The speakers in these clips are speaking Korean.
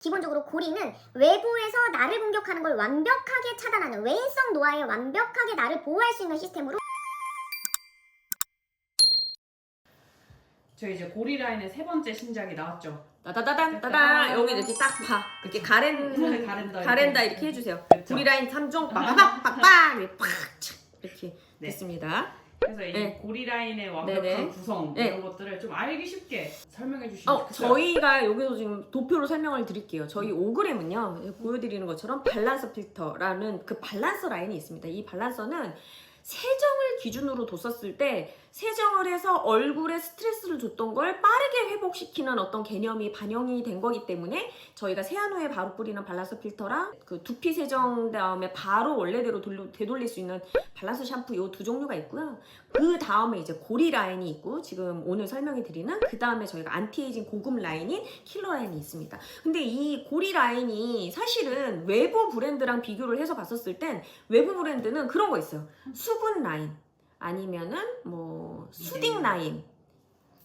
기본적으로 고리는 외부에서 나를 공격하는 걸 완벽하게 차단하는 외인성 노화에 완벽하게 나를 보호할 수 있는 시스템으로 저희 이제 고리 라인의 세 번째 신작이 나왔죠. 따다다단 따다 여기 이렇게 딱 봐. 이렇게 가렌 가렌다 가렌다 이렇게 해주세요. 우리 라인 3종 빠바박 빡빡 이렇게 팍 착, 이렇게 네. 됐습니다. 그래서 이 네. 고리 라인의 완벽한 네네. 구성 네. 이런 것들을 좀 알기 쉽게 설명해 주시면 어 저희가 여기서 지금 도표로 설명을 드릴게요. 저희 5g은요 보여드리는 것처럼 밸런서 필터라는 그 밸런서 라인이 있습니다. 이 밸런서는 세정을 기준으로 뒀었을 때 세정을 해서 얼굴에 스트레스를 줬던 걸 빠르게 회복시키는 어떤 개념이 반영이 된 거기 때문에 저희가 세안 후에 바로 뿌리는 발라서 필터랑 그 두피 세정 다음에 바로 원래대로 돌려, 되돌릴 수 있는 발라서 샴푸 요 두 종류가 있고요. 그 다음에 이제 고리 라인이 있고 지금 오늘 설명해 드리는 그 다음에 저희가 안티에이징 고급 라인인 킬러 라인이 있습니다. 근데 이 고리 라인이 사실은 외부 브랜드랑 비교를 해서 봤었을 땐 외부 브랜드는 그런 거 있어요. 수분 라인 아니면은 뭐 수딩 라인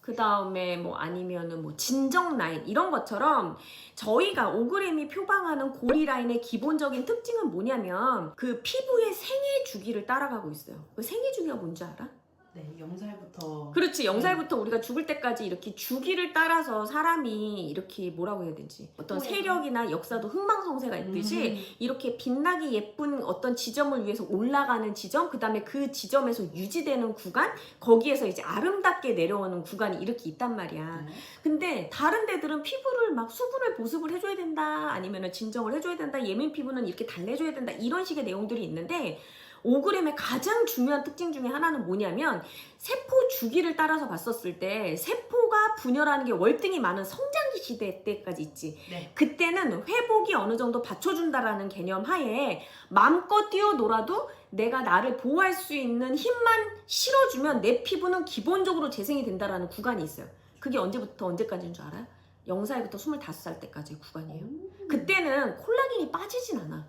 그 다음에 뭐 아니면은 뭐 진정 라인 이런 것처럼 저희가 오그램이 표방하는 고리 라인의 기본적인 특징은 뭐냐면 그 피부의 생애 주기를 따라가고 있어요. 그 생애 주기가 뭔지 알아? 네, 영살부터 그렇지 영살부터 우리가 죽을 때까지 이렇게 주기를 따라서 사람이 이렇게 뭐라고 해야 되지 어떤 네. 세력이나 역사도 흥망성쇠가 있듯이 음. 이렇게 빛나기 예쁜 어떤 지점을 위해서 올라가는 지점 그 다음에 그 지점에서 유지되는 구간 거기에서 이제 아름답게 내려오는 구간이 이렇게 있단 말이야 네. 근데 다른 데들은 피부를 막 수분을 보습을 해줘야 된다 아니면 진정을 해줘야 된다 예민 피부는 이렇게 달래줘야 된다 이런 식의 내용들이 있는데 5g의 가장 중요한 특징 중에 하나는 뭐냐면 세포 주기를 따라서 봤었을 때 세포가 분열하는 게 월등히 많은 성장기 시대 때까지 있지 네. 그때는 회복이 어느 정도 받쳐준다라는 개념 하에 마음껏 뛰어놀아도 내가 나를 보호할 수 있는 힘만 실어주면 내 피부는 기본적으로 재생이 된다라는 구간이 있어요. 그게 언제부터 언제까지인 줄 알아요? 0살부터 25살 때까지의 구간이에요. 그때는 콜라겐이 빠지진 않아.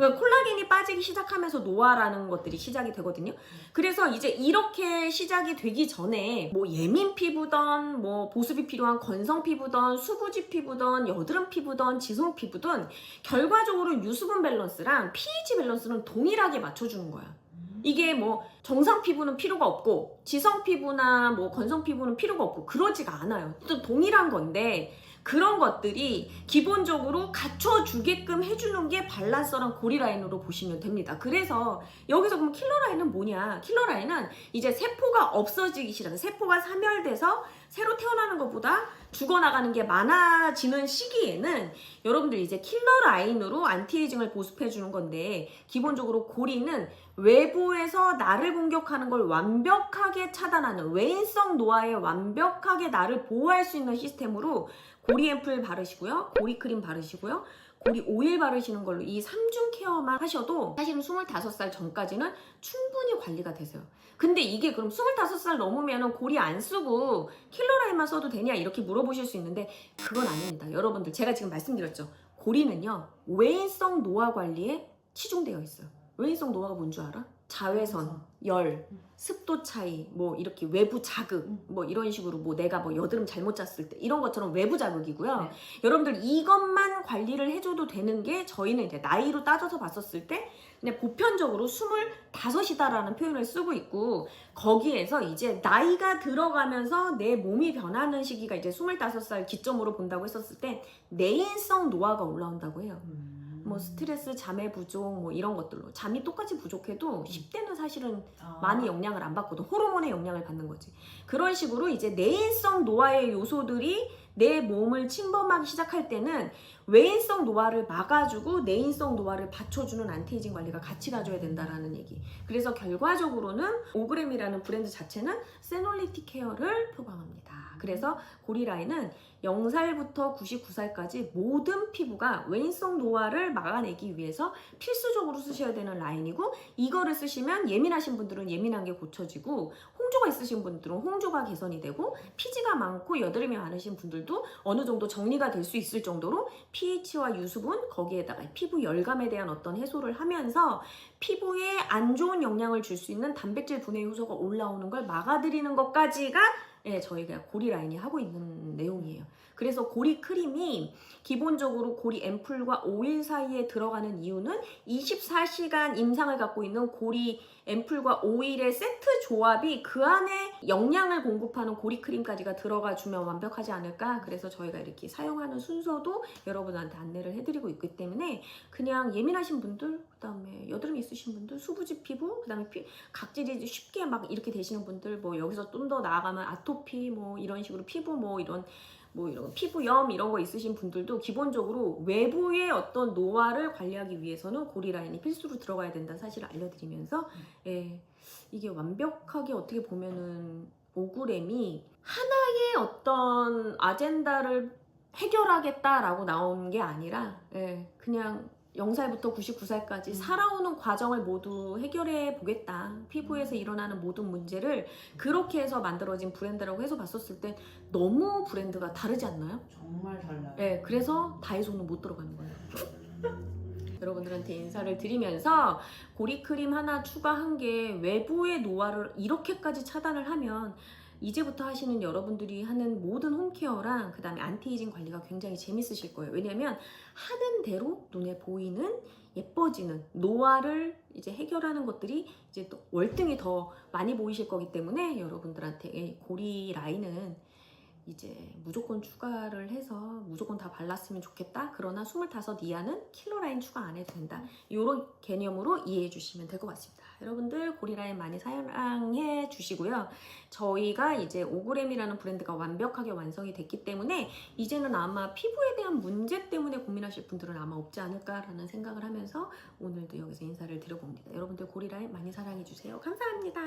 그러니까 콜라겐이 빠지기 시작하면서 노화라는 것들이 시작이 되거든요. 그래서 이제 이렇게 시작이 되기 전에 뭐 예민 피부든 뭐 보습이 필요한 건성 피부든 수부지 피부든 여드름 피부든 지성 피부든 결과적으로 유수분 밸런스랑 pH 밸런스는 동일하게 맞춰주는 거야. 이게 뭐 정상 피부는 필요가 없고 지성 피부나 뭐 건성 피부는 필요가 없고 그러지가 않아요. 또 동일한 건데 그런 것들이 기본적으로 갖춰주게끔 해주는 게 발란서랑 고리 라인으로 보시면 됩니다. 그래서 여기서 그럼 킬러 라인은 뭐냐? 킬러 라인은 이제 세포가 없어지기 시작, 세포가 사멸돼서 새로 태어나는 것보다 죽어나가는 게 많아지는 시기에는 여러분들 이제 킬러 라인으로 안티에이징을 보습해주는 건데 기본적으로 고리는 외부에서 나를 공격하는 걸 완벽하게 차단하는 외인성 노화에 완벽하게 나를 보호할 수 있는 시스템으로 고리 앰플 바르시고요. 고리 크림 바르시고요. 고리 오일 바르시는 걸로 이 3중 케어만 하셔도 사실은 25살 전까지는 충분히 관리가 되세요. 근데 이게 그럼 25살 넘으면 고리 안 쓰고 킬러라인만 써도 되냐 이렇게 물어보실 수 있는데 그건 아닙니다. 여러분들 제가 지금 말씀드렸죠. 고리는요. 외인성 노화 관리에 치중되어 있어요. 외인성 노화가 뭔 줄 알아? 자외선, 열, 습도 차이, 뭐 이렇게 외부 자극, 음. 뭐 이런 식으로 뭐 내가 뭐 여드름 잘못 잤을 때 이런 것처럼 외부 자극이고요. 네. 여러분들 이것만 관리를 해줘도 되는 게 저희는 이제 나이로 따져서 봤었을 때 그냥 보편적으로 25이다라는 표현을 쓰고 있고 거기에서 이제 나이가 들어가면서 내 몸이 변하는 시기가 이제 25살 기점으로 본다고 했었을 때 내인성 노화가 올라온다고 해요. 음. 뭐 스트레스, 잠의 부족 뭐 이런 것들로 잠이 똑같이 부족해도 10대는 사실은 아. 많이 영향을 안 받거든. 호르몬의 영향을 받는 거지. 그런 식으로 이제 내인성 노화의 요소들이 내 몸을 침범하기 시작할 때는 외인성 노화를 막아주고 내인성 노화를 받쳐주는 안티에이징 관리가 같이 가줘야 된다라는 얘기. 그래서 결과적으로는 오그램이라는 브랜드 자체는 세놀리티 케어를 표방합니다. 그래서 고리라인은 0살부터 99살까지 모든 피부가 외인성 노화를 막아내기 위해서 필수적으로 쓰셔야 되는 라인이고 이거를 쓰시면 예민하신 분들은 예민한 게 고쳐지고 홍조가 있으신 분들은 홍조가 개선이 되고 피지가 많고 여드름이 많으신 분들도 어느 정도 정리가 될 수 있을 정도로 pH와 유수분 거기에다가 피부 열감에 대한 어떤 해소를 하면서 피부에 안 좋은 영향을 줄 수 있는 단백질 분해 효소가 올라오는 걸 막아드리는 것까지가 예, 저희가 고리 라인이 하고 있는 내용이에요. 그래서 고리 크림이 기본적으로 고리 앰플과 오일 사이에 들어가는 이유는 24시간 임상을 갖고 있는 고리 앰플과 오일의 세트 조합이 그 안에 영양을 공급하는 고리 크림까지가 들어가 주면 완벽하지 않을까? 그래서 저희가 이렇게 사용하는 순서도 여러분한테 안내를 해드리고 있기 때문에 그냥 예민하신 분들 그다음에 여드름 있으신 분들 수부지 피부 그다음에 피, 각질이 쉽게 막 이렇게 되시는 분들 뭐 여기서 좀 더 나아가면 아토피 뭐 이런 식으로 피부 뭐 이런 뭐 이런 피부염 이런 거 있으신 분들도 기본적으로 외부의 어떤 노화를 관리하기 위해서는 고리 라인이 필수로 들어가야 된다는 사실을 알려드리면서 예, 이게 완벽하게 어떻게 보면은 오그램이 하나의 어떤 아젠다를 해결하겠다라고 나온 게 아니라 예, 그냥 0살부터 99살까지 음. 살아오는 과정을 모두 해결해 보겠다. 피부에서 일어나는 모든 문제를 그렇게 해서 만들어진 브랜드라고 해서 봤었을 때 너무 브랜드가 다르지 않나요? 정말 달라요. 네, 그래서 다이소는 못 들어가는 거예요. 여러분들한테 인사를 드리면서 고리 크림 하나 추가한 게 외부의 노화를 이렇게까지 차단을 하면 이제부터 하시는 여러분들이 하는 모든 홈케어랑 그 다음에 안티에이징 관리가 굉장히 재밌으실 거예요. 왜냐면 하는 대로 눈에 보이는 예뻐지는 노화를 이제 해결하는 것들이 이제 또 월등히 더 많이 보이실 거기 때문에 여러분들한테 이 고리 라인은 이제 무조건 추가를 해서 무조건 다 발랐으면 좋겠다. 그러나 25 이하는 킬러 라인 추가 안 해도 된다. 이런 개념으로 이해해 주시면 될 것 같습니다. 여러분들 고리라인 많이 사랑해 주시고요. 저희가 이제 오그램이라는 브랜드가 완벽하게 완성이 됐기 때문에 이제는 아마 피부에 대한 문제 때문에 고민하실 분들은 아마 없지 않을까라는 생각을 하면서 오늘도 여기서 인사를 드려봅니다. 여러분들 고리라인 많이 사랑해 주세요. 감사합니다.